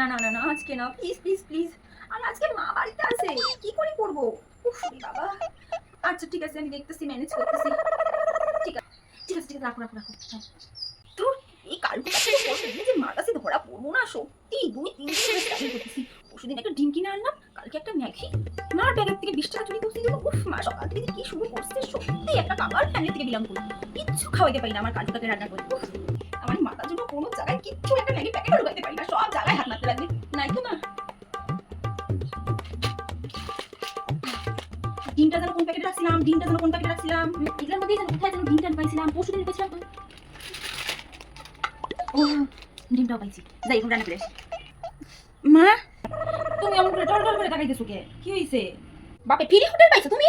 না না না না আজকে না প্লিজ প্লিজ প্লিজ আর আজকে মা বাড়িতে আছে। কি করে করব? বাবা। আচ্ছা ঠিক আছে আমি দেখতেছি ম্যানেজ করতেছি। ঠিক আছে ঠিক আছে ঠিক আছে রাখো রাখো রাখো। হ্যাঁ। তোর এই কালকুটা যে মার কাছে ধরা পড়ব না সত্যি দুই তিন দিন করতেছি। পরশুদিন একটা ডিম কিনে আনলাম কালকে একটা ম্যাগি। মার ব্যাগের থেকে বিশ টাকা চুরি উফ মা সকাল থেকে কি শুরু করছে সত্যি একটা কাবার ফ্যামিলি থেকে বিলং করি। কিচ্ছু খাওয়াইতে পারি না আমার কালকুটাকে রান্না করে। আমার মাথার জন্য কোনো জায়গায় কিচ্ছু একটা ম্যাগি প্যাকেট ঢুকাইতে পারি না সব ডিমটা যেন কোন প্যাকেটে রাখছিলাম, ডিমটা যেন কোন প্যাকেটে রাখছিলাম, এগুলোর মধ্যেই যেন কোথায় যেন ডিমটা পাইছিলাম পরশু দিন পেয়েছিলাম। ও, ডিমটাও পাইছি। যাই এখন রান্না করে আসি। মা, তুমি এমন করে টল টল করে তাকাইতেছো কে? কি হইছে? বাপে, ফ্রি হোটেল পাইছো তুমি?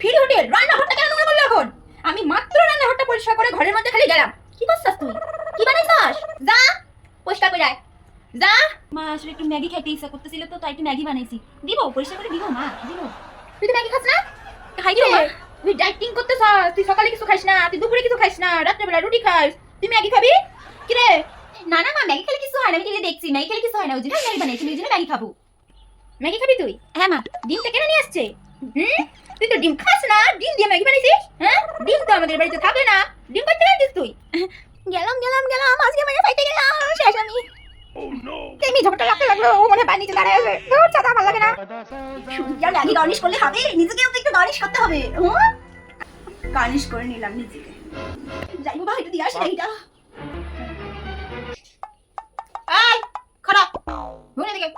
ফ্রি হোটেল রান্না ঘরটা কেন নোংরা করলে এখন? আমি মাত্র রান্না ঘরটা পরিষ্কার করে ঘরের মধ্যে খালি গেলাম। কি করছাস তুই? কি বানাইছাস? যা, পরিষ্কার করে আয়। যা। মা, আসলে একটু ম্যাগি খাইতে ইচ্ছা করতেছিল তো, তাই একটু ম্যাগি বানাইছি। দিব, পরিষ্কার করে দিব, মা, দিব। তুই তো ম্যাগি খাস না? খাই মা তুই ডাইটিং করতেছাস তুই সকালে কিছু খাইস না তুই দুপুরে কিছু খাইস না রাত্রেবেলা রুটি খাস। তুই ম্যাগি খাবি? কি রে? না না মা ম্যাগি খেলে কিছু হয় না আমি টিভি দেখছি। ম্যাগি খেলে কিছু হয় না ওই জন্য ম্যাগি বানাইছি ওই জন্য ম্যাগি খাব। ম্যাগি খাবি তুই? হ্যাঁ মা। ডিমটা কেন নিয়ে আসছে? হুম? তুই তো ডিম খাস না ডিম দিয়ে ম্যাগি বানাইছিস হ্যাঁ? ডিম তো আমাদের বাড়িতে থাকে না। ডিম করতে তুই? গেলাম গেলাম গেলাম আজকে মানে পাইতে গেলাম শেষ আমি। তেমনি ঝগড়া লাগতে লাগল ও মনে হয় বাড়িতে দাঁড়ায় আছে। তোর চাঁদা ভালো লাগে না। সূর্যা ম্যাগি গার্নিশ করলে হবে নিজেকেও তো একটু গার্নিশ করতে হবে। গার্নিশ করে নিলাম নিজেকে। যাই বাবা এটা দিয়ে আসি না এটা এই খারাপ শুন এদিকে।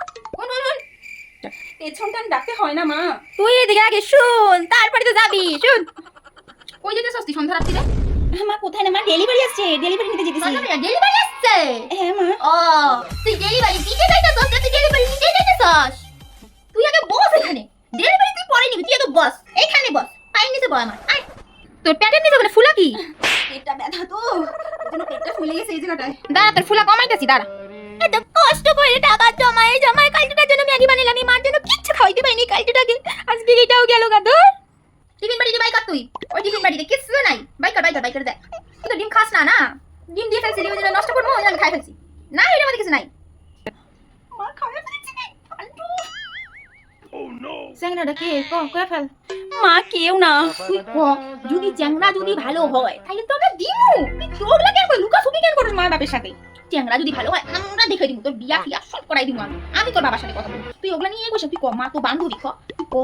পেছনটা ডাকতে হয় না মা। তুই এদিকে আগে শুন তারপরে তো যাবি শুন। কই যেতে সস্তি সন্ধ্যা রাত্রিরে? মা কোথায় না? মা ডেলিভারি আসছে ডেলিভারি নিতে যেতেছি। ডেলিভারি আসছে? হ্যাঁ মা ও তুই ডেলিভারি দিতে যাইতেছস তুই ডেলিভারি নিতে যাইতেছস তুই আগে বস এখানে ডেলিভারি তুই পরে নিবি তুই আগে বস এখানে বস পাই নিতে বল আমার আয় তোর প্যান্টের নিচে ওখানে ফুলা কি পেটটা ব্যথা তো ওই জন্য পেটটা ফুলে গেছে এই জায়গাটায় দাঁড়া তোর ফুলা কমাইতেছি দাঁড়া এত কষ্ট করে টাকা জমায়ে জমায়ে কালটিটার জন্য ম্যাগি বানাইলাম আমি মার জন্য কিচ্ছু খাওয়াইতে পাইনি কালটিটাকে আজকে এটাও গেল গা তোর টিফিন বাড়িতে বাইকার তুই ওই টিফিন বাড়িতে কিচ্ছু নাই বাইকার বাইকার বাইকার দেখ তুই তো ডিম খাস না না ডিম দিয়ে ফেলছি ডিম নষ্ট করব ওই জন্য আমি খাই ফেলছি। না এটার মধ্যে কিছু নাই। মা খাওয়া ফেলেছি কে? ক কয়ে ফেল। মা কেউ না। তুই ক যদি চ্যাংড়া যদি ভালো হয় তাহলে তো আমরা দিমু। তুই কেন করে লুকা সুবি কেন করিস মা বাপের সাথে? চ্যাংড়া যদি ভালো হয় আমরা দেখে দিব তোর বিয়া ফিয়া সব করাই দিব আমি। আমি তোর বাবার সাথে কথা বলব। তুই ওগুলা নিয়ে বসে তুই ক মা তো বান্ধবী ক তুই ক।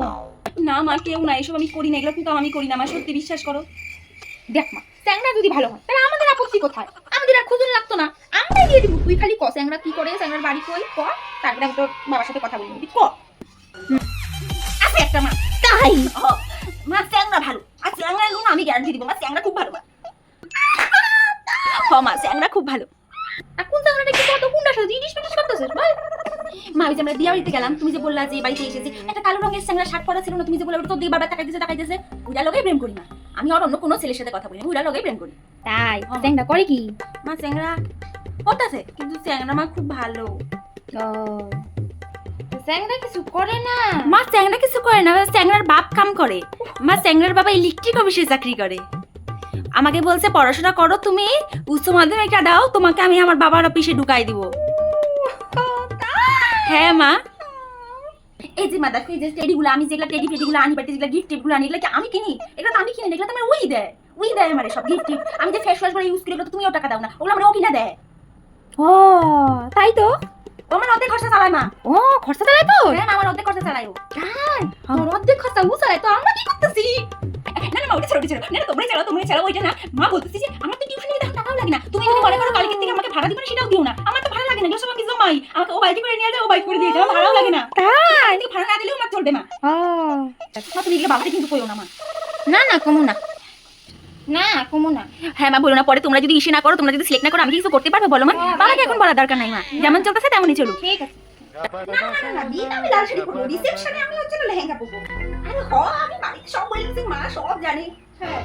না মা কেউ না এসব আমি করি না এগুলো কিন্তু আমি করি না মা সত্যি বিশ্বাস করো। দেখ মা চ্যাংড়া যদি ভালো হয় তাহলে আমাদের আপত্তি কোথায়? আমাদের আর খুঁজুন লাগতো না। আমরাই দিয়ে দিব। তুই খালি ক চ্যাংড়া কি করে? চ্যাংড়ার বাড়ি কই? ক? তারপরে আমি তোর বাবার সাথে কথা তুই ক? আছে একটা মা। তাই? মা চ্যাংরা ভালো। আর চ্যাংরা গুণ আমি গ্যারান্টি দিব। মা চ্যাংরা খুব ভালো মা। হ মা চ্যাংরা খুব ভালো। আর কোন চ্যাংড়াটা কি কত কোনটা সাথে জিনিস পিটিস করতেছিস বল। মা ওই যে আমরা বিয়া বাড়িতে গেলাম তুমি যে বললা যে বাড়িতে এসেছে একটা কালো রঙের চ্যাংরা শার্ট পরা ছিল না তুমি যে বললা ওটা তো দিয়ে বারবার তাকাইতেছে তাকাইতেছে ওইটা লগে প্রেম করি না। আমি আর অন্য কোনো ছেলের সাথে কথা বলি না ওইটা লগে প্রেম করি। তাই চ্যাংড়া করে কি? মা চ্যাংরা করতেছে কিন্তু চ্যাংরা মা খুব ভালো। ও চ্যাংড়া কিছু করে না? মা চ্যাংরা কিছু করে না চ্যাংরার বাপ কাম করে। মা চ্যাংরার বাবা ইলেকট্রিক অফিসে চাকরি করে। আমাকে বলছে পড়াশোনা করো তুমি উচ্চ মাধ্যমিকটা দাও তোমাকে আমি আমার বাবার অফিসে ঢুকাই দিব। হ্যাঁ মা। এই যে মা দেখো এই যে টেডিগুলো আমি যেগুলো টেডি ফেডিগুলো আনি বাড়িতে যেগুলো গিফট টেপগুলো আনি এগুলো কি আমি কিনি? এগুলো তো আমি কিনি এগুলো তো আমার ওই দেয়। ওই দেয় আমার সব গিফট টিপ আমি যে ফেস ওয়াশগুলো ইউজ করি এগুলো তো তুমিও টাকা দাও না। ওগুলো আমার ও কিনা দেয়। ও তাই তো? ও আমার অর্ধেক খরচা চালায় মা। ও খরচা চালাই তো হ্যাঁ আমার অর্ধেক খরচা চালায় ও। তোর অর্ধেক খরচা ও চালাই তো আমরা কি করতেছি? না না মা ওটা ছেড়ে ছেড়ে। না তোমরাই চালাও তোমরাই চালাও ওইটা না। মা বলতেছি যে আমার তো টিউশন নিতে টাকাও লাগে না। তুমি যদি মনে করো কালকের থেকে আমাকে ভাড়া দিবে না সেটাও দিও না। আমার তো ভাড়া লাগে না এগুলো সব আমি জমাই। আমাকে ও বাইকে করে নিয়ে যায় ও বাইক করে দিয়ে যায় ভাড়াও লাগে না। তাই? তুমি ভাড়া না দিলেও আমার চলবে মা। ও। মা তুমি এগুলো বাবাকে কিন্তু কইও না মা। না না কমু না। না কমু না। হ্যাঁ মা বলো না পরে তোমরা যদি ইসে না করো তোমরা যদি সিলেক্ট না করো আমি কিছু করতে পারব বলো মা। বাবাকে এখন বলার দরকার নাই মা। যেমন চলতেছে তেমনই চলুক। ঠিক আছে। না না না না আমি লাল শাড়ি পরবো রিসেপশনে আমি হচ্ছে লেহেঙ্গা পরবো। আরে হ আমি বাড়িতে সব বলে মা সব জানে। হ্যাঁ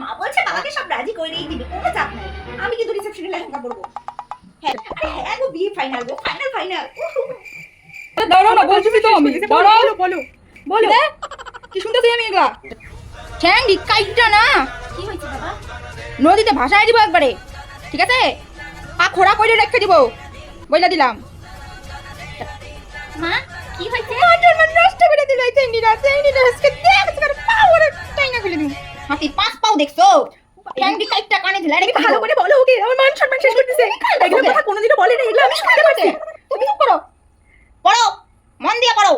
মা বলছে বাবাকে সব রাজি করেই দিবে কোনো চাপ নাই। আমি কিন্তু রিসেপশনে লেহেঙ্গা পরবো। হ্যাঁ হ্যাঁ গো বিয়ে ফাইনাল গো ফাইনাল ফাইনাল দাঁড়াও না বলছি তো আমি। দাঁড়াও বলো বলো। কি শুনতেছি আমি এগুলা? ঠ্যাংডি কাইটা না। কি হয়েছে বাবা? নদীতে ভাসায় দিব একবারে। ঠিক আছে? পা খোড়া করে রেখে দিব। বইলা দিলাম। মা কি হয়েছে? মাটার মান নষ্ট করে দিল এই চেংড়িটা চেংড়িটা আজকে দেখ আজকে পাওয়ারে টাইনা ফেলে দিই হাতি পাঁচ পাও দেখছ? ফ্যান্ডি কাইটটা কানে দিলা রে ভালো করে বলো ওকে আমার মান সম্মান শেষ করতেছে। এগুলো কথা কোনোদিনও বলে না এগুলো আমি শুনতে তুমি চুপ করো। পড়ো মন দিয়ে পড়ো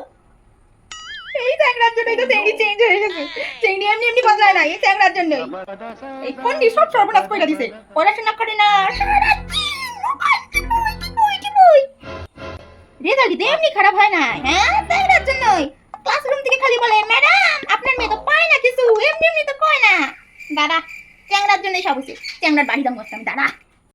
এই চ্যাংড়ার জন্যই তো চেংড়ি চেঞ্জ হয়ে গেছে চেংড়ি এমনি এমনি বদলায় না, এই চ্যাংড়ার জন্যই। এই ফোনটি সব সর্বনাশ করে দিছে। পড়াশোনা করে না। রেজাল্ট দিতে এমনি খারাপ হয় না। হ্যাঁ তাইরার জন্যই। ক্লাসরুম থেকে খালি বলে ম্যাডাম আপনার মেয়ে তো পায় না কিছু। এমনি এমনি তো কয় না। দাদা চ্যাংড়ার জন্যই সব হচ্ছে চ্যাংড়ার বাড়ি দাম করতাম দাদা